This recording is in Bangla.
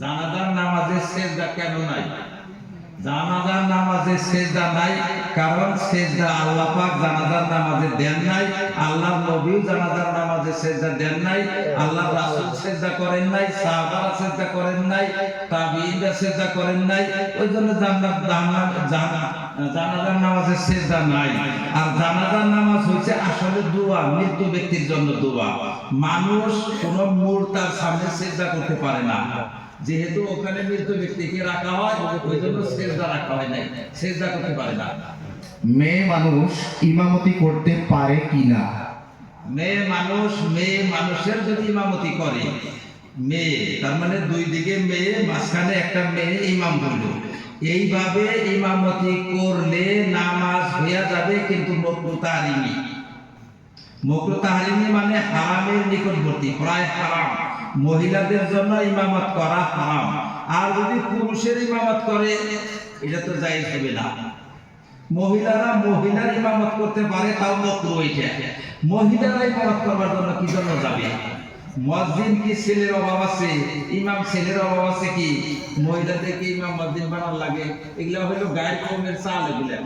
জানাজার নামাজে সেজদা কেন নাই? জানাজার নামাজে সেজদা নাই, কারণ সেজদা আল্লাহ পাক জানাজার নামাজে দেন নাই, আল্লাহর নবীও জানাজার নামাজে সেজদা দেন নাই, আল্লাহর রাসূল সেজদা করেন নাই, সাহাবারা সেজদা করেন নাই তাবিঈনরা সেজদা করেন নাই, ওই জন্য জান্নাত জান্নাত জান্নাত জানাজার নামাজে সেজদা নাই। আর জানাজার নামাজ হচ্ছে আসলে দোয়া মৃত্যু ব্যক্তির জন্য দোয়া। মানুষ কোন মুর্তার সামনে সেজদা করতে পারে না। যেহেতু ওখানে মৃত ব্যক্তিকে রাখা হয় ওই জন্য সেজদা রাখা হয় নাই। সেজদা করতে পারে না। মেয়ে মানুষ ইমামতি করতে পারে কিনা? মেয়ে মানুষ মেয়ে মানুষের যদি ইমামতি করে মেয়ে তার মানে দুই দিকে মেয়ে মাঝখানে একটা মেয়ে ইমাম হইল এইভাবে ইমামতি করলে নামাজ হইয়া যাবে কিন্তু মকরু তাহারিমি মকরু তাহারিমি মানে হারামের নিকটবর্তী প্রায় হারাম। মহিলাদের জন্য ইমামত করা হারাম। আর যদি পুরুষের ইমামত করে, এটা তো যাই হবে না। মহিলারা মহিলার ইমামত করতে পারে, তাও মকরু এটা মহিলারা ইমামত করবার জন্য কি জন্য যাবে? মসজিদ কি ছেলের অভাব আছে? ইমাম ছেলের অভাব আছে কি? মহিলাদেরকে ইমাম মসজিদ বানার লাগে। এগুলো হলো গায়ের কমের চাল এগুলা।